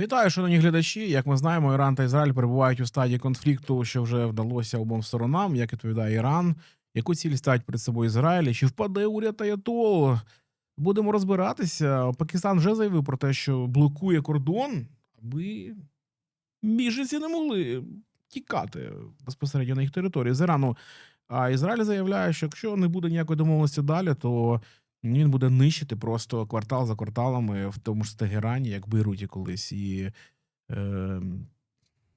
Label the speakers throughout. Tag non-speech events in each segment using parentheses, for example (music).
Speaker 1: Вітаю, шановні глядачі. Як ми знаємо, Іран та Ізраїль перебувають у стадії конфлікту, що вже вдалося обом сторонам. Як відповідає Іран, яку ціль ставить перед собою Ізраїль? Чи впаде уряд Аятол? Будемо розбиратися. Пакистан вже заявив про те, що блокує кордон, аби біженці не могли тікати безпосередньо на їх території з Ірану. А Ізраїль заявляє, що якщо не буде ніякої домовленості далі, то він буде нищити просто квартал за кварталами в тому ж Тегерані, як Бейруті колись, і е,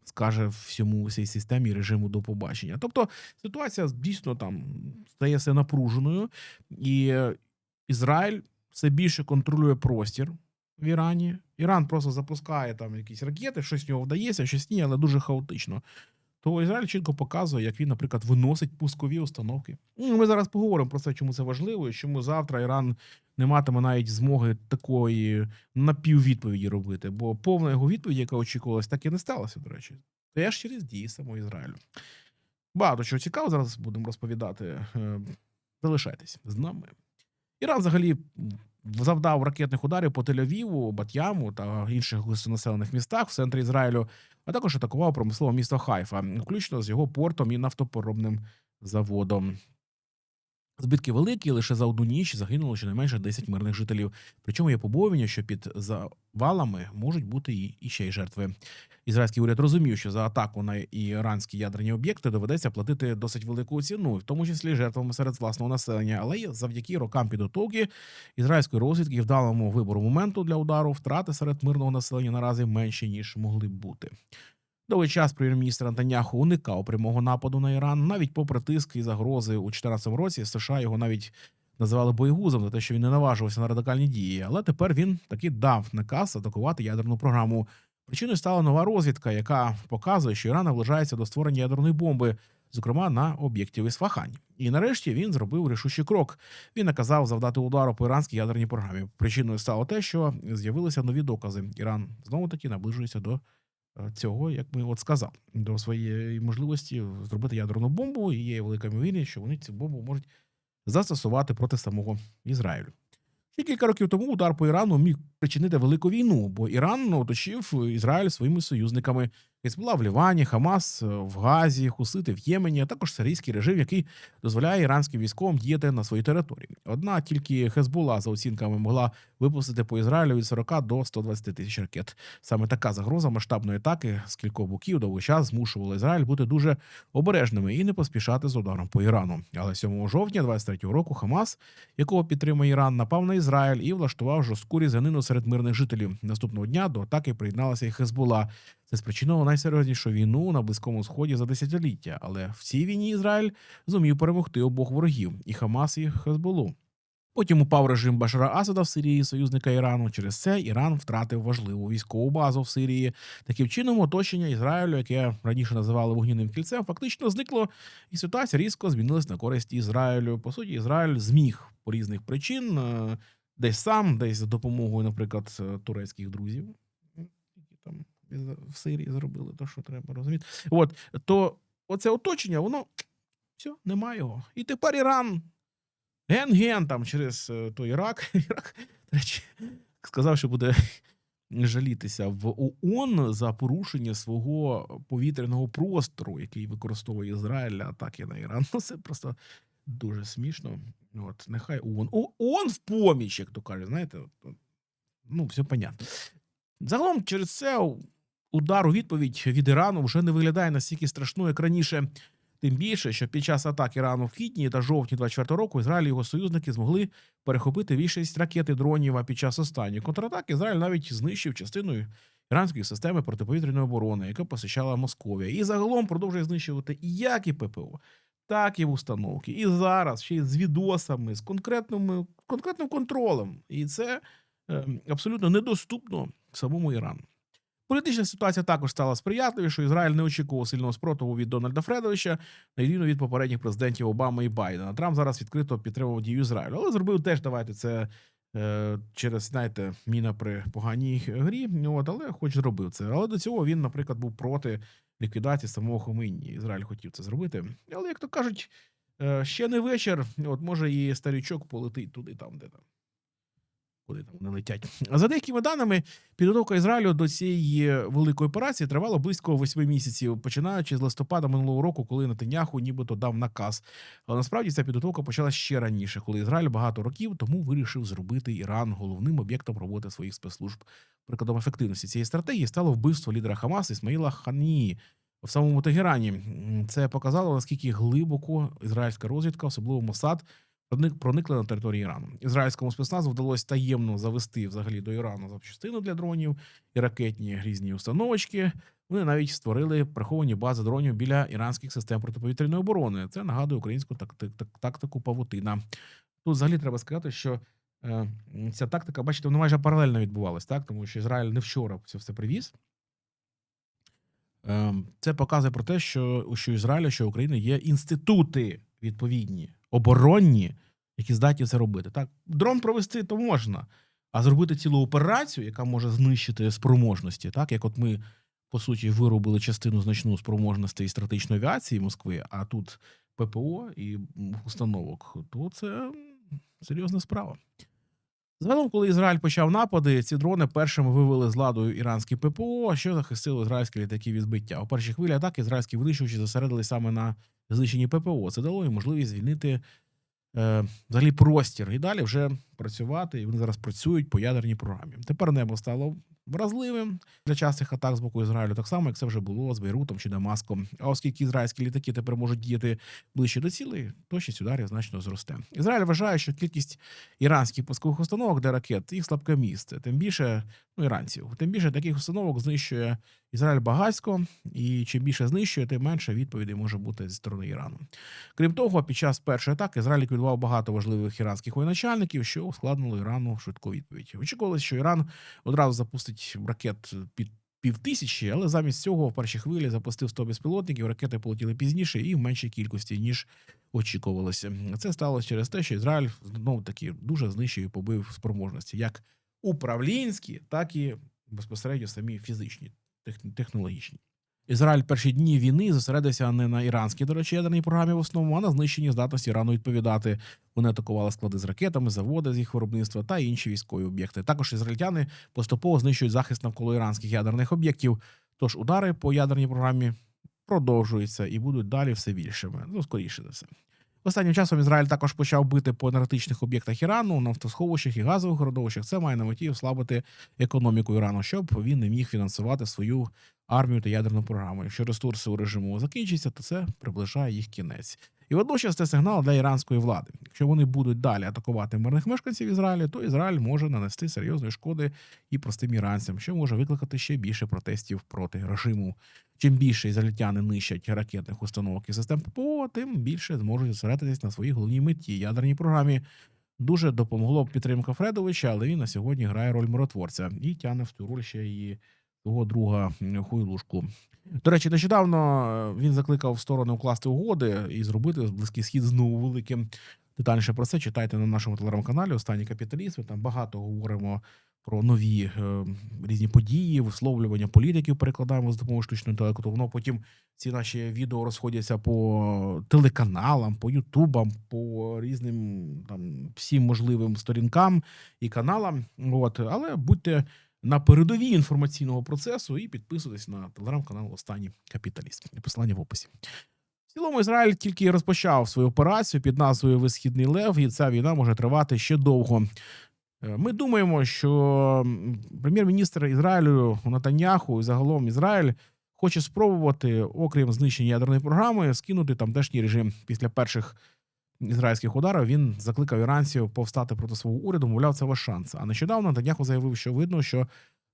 Speaker 1: скаже всьому всій системі режиму до побачення. Тобто ситуація дійсно там стає все напруженою, і е, Ізраїль все більше контролює простір в Ірані. Іран просто запускає там якісь ракети, щось в нього вдається, щось ні, але дуже хаотично. То Ізраїль чітко показує, як він, наприклад, виносить пускові установки. Ну, Ми зараз поговоримо про це, чому це важливо, і чому завтра Іран не матиме навіть змоги такої напіввідповіді робити. Бо повна його відповідь, яка очікувалась, так і не сталося, до речі. Теж через дії самого Ізраїлю. Багато чого цікавого зараз будемо розповідати. Е, Залишайтесь з нами. Іран взагалі завдав ракетних ударів по Тель-Авіву, Бат'яму та інших населених містах в центрі Ізраїлю, а також атакував промислове місто Хайфа, включно з його портом і нафтопоробним заводом. Збитки великі, лише за одну ніч загинуло щонайменше 10 мирних жителів. Причому є побоювання, що під завалами можуть бути і, ще й жертви. Ізраїльський уряд розумів, що за атаку на іранські ядерні об'єкти доведеться платити досить велику ціну, в тому числі жертвами серед власного населення. Але завдяки рокам підготовки ізраїльської розвідки і вдалому вибору моменту для удару втрати серед мирного населення наразі менші ніж могли б бути. Довгий час прем'єр-міністр Антаняху уникав прямого нападу на Іран, навіть попри тиск і загрози у 2014 році. США його навіть називали боєгузом за те, що він не наважувався на радикальні дії. Але тепер він таки дав наказ атакувати ядерну програму. Причиною стала нова розвідка, яка показує, що Іран наближається до створення ядерної бомби, зокрема на об'єкті в Ісфахані. І нарешті він зробив рішучий крок. Він наказав завдати удару по іранській ядерній програмі. Причиною стало те, що з'явилися нові докази. Іран знову таки наближується до цього, як ми от сказав, до своєї можливості зробити ядерну бомбу. І є велика ймовірність, що вони цю бомбу можуть застосувати проти самого Ізраїлю. Ще кілька років тому удар по Ірану міг причинити велику війну, бо Іран оточив Ізраїль своїми союзниками. Хезбула в Лівані, Хамас е, в Газі, Хусити в Ємені, а також сирійський режим, який дозволяє іранським військовим діяти на своїй території. Одна тільки Хезбула, за оцінками, могла випустити по Ізраїлю від 40 до 120 тисяч ракет. Саме така загроза масштабної атаки з кількох боків довгий час змушувала Ізраїль бути дуже обережними і не поспішати з ударом по Ірану. Але 7 жовтня 23-го року Хамас, якого підтримує Іран, напав на Ізраїль і влаштував жорстку різанину серед мирних жителів. Наступного дня до атаки приєдналася і Хезбула. Це спричинило найсерйознішу війну на близькому сході за десятиліття. Але в цій війні Ізраїль зумів перемогти обох ворогів і Хамас, і Хезболу. Потім упав режим Башара Асада в Сирії, союзника Ірану. Через це Іран втратив важливу військову базу в Сирії. Таким чином, оточення Ізраїлю, яке раніше називали вогняним кільцем, фактично зникло, і ситуація різко змінилась на користь Ізраїлю. По суті, Ізраїль зміг по різних причин е, десь сам, десь за допомогою, наприклад, турецьких друзів, які там в Сирії зробили те, що треба розуміти. От то оце оточення, воно все, немає його. І тепер Іран ген-ген там через е, той Ірак. (laughs) Ірак, речі, сказав, що буде (laughs) жалітися в ООН за порушення свого повітряного простору, який використовує Ізраїль для атаки на Іран. Ну, це просто дуже смішно. От, нехай ООН. ООН в поміч, як то каже, знаєте, ну, все понятно. Загалом через це удар у відповідь від Ірану вже не виглядає настільки страшно, як раніше. Тим більше, що під час атак Ірану в квітні та жовтні 24 року Ізраїль і його союзники змогли перехопити більшість ракет і дронів. А під час останньої контратаки Ізраїль навіть знищив частину іранської системи протиповітряної оборони, яка посичала Московія. І загалом продовжує знищувати і як і ППО, так і в установки. І зараз ще й з відосами, з конкретним, конкретним контролем. І це е, абсолютно недоступно самому Ірану. Політична ситуація також стала сприятливішою. Ізраїль не очікував сильного спротиву від Дональда Фредовича, на відміну від попередніх президентів Обами і Байдена. Трамп зараз відкрито підтримував дію Ізраїлю, але зробив теж давайте це е, через, знаєте, міна при поганій грі. От, але хоч зробив це. Але до цього він, наприклад, був проти ліквідації самого Хомейні. Ізраїль хотів це зробити. Але як то кажуть, е, ще не вечір. От може і старічок полетить туди, там, де там куди там вони летять. За деякими даними, підготовка Ізраїлю до цієї великої операції тривала близько восьми місяців, починаючи з листопада минулого року, коли Нетаньяху нібито дав наказ. Але насправді ця підготовка почала ще раніше, коли Ізраїль багато років тому вирішив зробити Іран головним об'єктом роботи своїх спецслужб. Прикладом ефективності цієї стратегії стало вбивство лідера Хамас Ісмаїла Ханії в самому Тегерані. Це показало наскільки глибоко ізраїльська розвідка, особливо Мосад, проникли на територію Ірану. Ізраїльському спецназу вдалося таємно завести взагалі до Ірану запчастину для дронів і ракетні різні установочки. Вони навіть створили приховані бази дронів біля іранських систем протиповітряної оборони. Це нагадує українську тактику павутина. Тут взагалі треба сказати, що е, ця тактика, бачите, вона майже паралельно відбувалась, так? Тому що Ізраїль не вчора це все привіз. Ем, Це показує про те, що що Ізраїля, що України є інститути відповідні, оборонні, які здатні це робити. Так, дрон провести то можна, а зробити цілу операцію, яка може знищити спроможності, так як от ми по суті виробили частину значну спроможностей стратегічної авіації Москви, а тут ППО і установок, то це серйозна справа. Загалом, коли Ізраїль почав напади, ці дрони першими вивели з ладу іранські ППО, що захистило ізраїльські літаки від збиття. У першій хвилі атаки ізраїльські винищувачі зосередились саме на знищенні ППО. Це дало їм можливість звільнити е, взагалі простір і далі вже працювати. І вони зараз працюють по ядерній програмі. Тепер небо стало вразливим для частих атак з боку Ізраїлю, так само як це вже було з Бейрутом чи Дамаском. А оскільки ізраїльські літаки тепер можуть діяти ближче до цілей, точність ударів значно зросте. Ізраїль вважає, що кількість іранських пускових установок для ракет їх слабке місце. Тим більше ну, іранців. Тим більше таких установок знищує Ізраїль багатько, і чим більше знищує, тим менше відповідей може бути зі сторони Ірану. Крім того, під час першої атаки Ізраїль ліквідував багато важливих іранських воєначальників, що ускладнило Ірану швидку відповідь. Очікувалося, що Іран одразу запустить ракет під півтисячі, але замість цього в першій хвилі запустив 100 безпілотників. Ракети полетіли пізніше і в меншій кількості ніж очікувалося. Це сталося через те, що Ізраїль знову таки дуже знищив і побив спроможності, як управлінські, так і безпосередньо самі фізичні, технологічні. Ізраїль перші дні війни зосередився не на іранській, до речі, ядерній програмі в основному, а на знищенні здатності Ірану відповідати. Вони атакували склади з ракетами, заводи з їх виробництва та інші військові об'єкти. Також ізраїльтяни поступово знищують захист навколо іранських ядерних об'єктів. Тож удари по ядерній програмі продовжуються і будуть далі все більшими. Ну, скоріше за все. Останнім часом Ізраїль також почав бити по енергетичних об'єктах Ірану, нафтосховищах і газових родовищах. Це має на меті ослабити економіку Ірану, щоб він не міг фінансувати свою армію та ядерну програму. Якщо ресурси у режиму закінчаться, то це приближає їх кінець. І водночас це сигнал для іранської влади. Якщо вони будуть далі атакувати мирних мешканців Ізраїля, то Ізраїль може нанести серйозної шкоди і простим іранцям, що може викликати ще більше протестів проти режиму. Чим більше ізраїльтяни нищать ракетних установок і систем ППО, тим більше зможуть зосередитись на своїй головній меті ядерній програмі. Дуже допомогло б підтримка Фредовича, але він на сьогодні грає роль миротворця і тягне в цю роль ще і свого друга Хуйлушку. До речі, нещодавно е, він закликав сторони укласти угоди і зробити близький схід знову великим. Детальніше про це читайте на нашому телеграм-каналі Останній капіталіст. Ми там багато говоримо про нові е, різні події, висловлювання політиків перекладаємо з допомогою штучного інтелекту. Воно потім ці наші відео розходяться по телеканалам, по Ютубам, по різним там всім можливим сторінкам і каналам. От, але будьте на передовій інформаційного процесу і підписуйтесь на телеграм-канал Останній капіталіст. Посилання в описі. Цілому Ізраїль тільки розпочав свою операцію під назвою Висхідний Лев, і ця війна може тривати ще довго. Е, Ми думаємо, що прем'єр-міністр Ізраїлю Натаньяху і загалом Ізраїль хоче спробувати, окрім знищення ядерної програми, скинути тамтешній режим після перших ізраїльських ударів. Він закликав іранців повстати проти свого уряду. Мовляв, це ваш шанс. А нещодавно Натаньяху заявив, що видно, що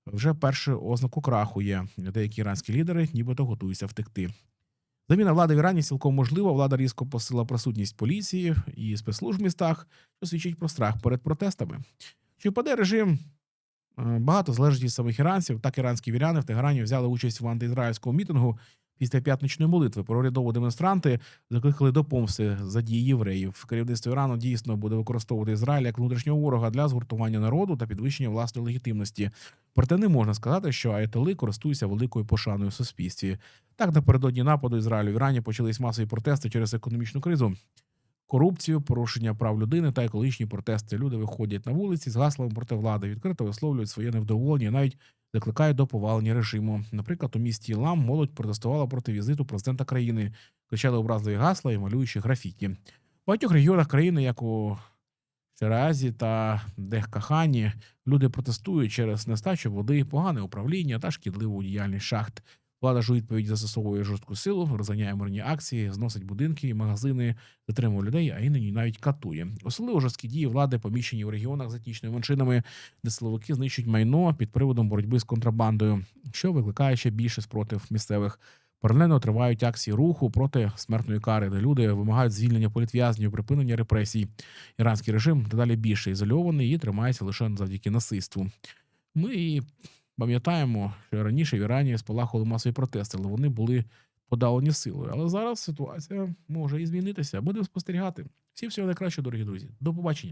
Speaker 1: вже перше ознаку краху є. Деякі іранські лідери, нібито готуються втекти. Заміна влади в Ірані цілком можлива. Влада різко посила присутність поліції і спецслужб в містах, що свідчить про страх перед протестами. Чи впаде режим? Е, Багато залежить від самих іранців. Так іранські віряни в Тегерані взяли участь в антиізраїльському мітингу після п'ятничної молитви. Прорядово демонстранти закликали до помсти за дії євреїв. Керівництво Ірану дійсно буде використовувати Ізраїль як внутрішнього ворога для згуртування народу та підвищення власної легітимності. Проте не можна сказати, що Айтали користуються великою пошаною в суспільстві. Так, напередодні нападу Ізраїлю в Ірані почались масові протести через економічну кризу. Корупцію, порушення прав людини та екологічні протести. Люди виходять на вулиці з гаслами проти влади, відкрито висловлюють своє невдоволення, навіть закликають до повалення режиму. Наприклад, у місті Лам молодь протестувала проти візиту президента країни, кричали образливі гасла і малюючи графіті. В багатьох регіонах країни, як у Ширазі та Дехкахані, люди протестують через нестачу води, погане управління та шкідливу діяльність шахт. Влада ж у відповідь застосовує жорстку силу, розганяє мирні акції, зносить будинки магазини, затримує людей, а іноді навіть катує. Особливо жорсткі дії влади поміщені в регіонах з етнічними меншинами, де силовики знищують майно під приводом боротьби з контрабандою, що викликає ще більше спротив місцевих. Паралельно тривають акції руху проти смертної кари, де люди вимагають звільнення політв'язнів, припинення репресій. Іранський режим дедалі більше ізольований і тримається лише завдяки насильству. Ми і пам'ятаємо, що раніше в Ірані спалахували масові протести, але вони були подавлені силою. Але зараз ситуація може і змінитися. Будемо спостерігати. Всі всього найкращого, дорогі друзі. До побачення.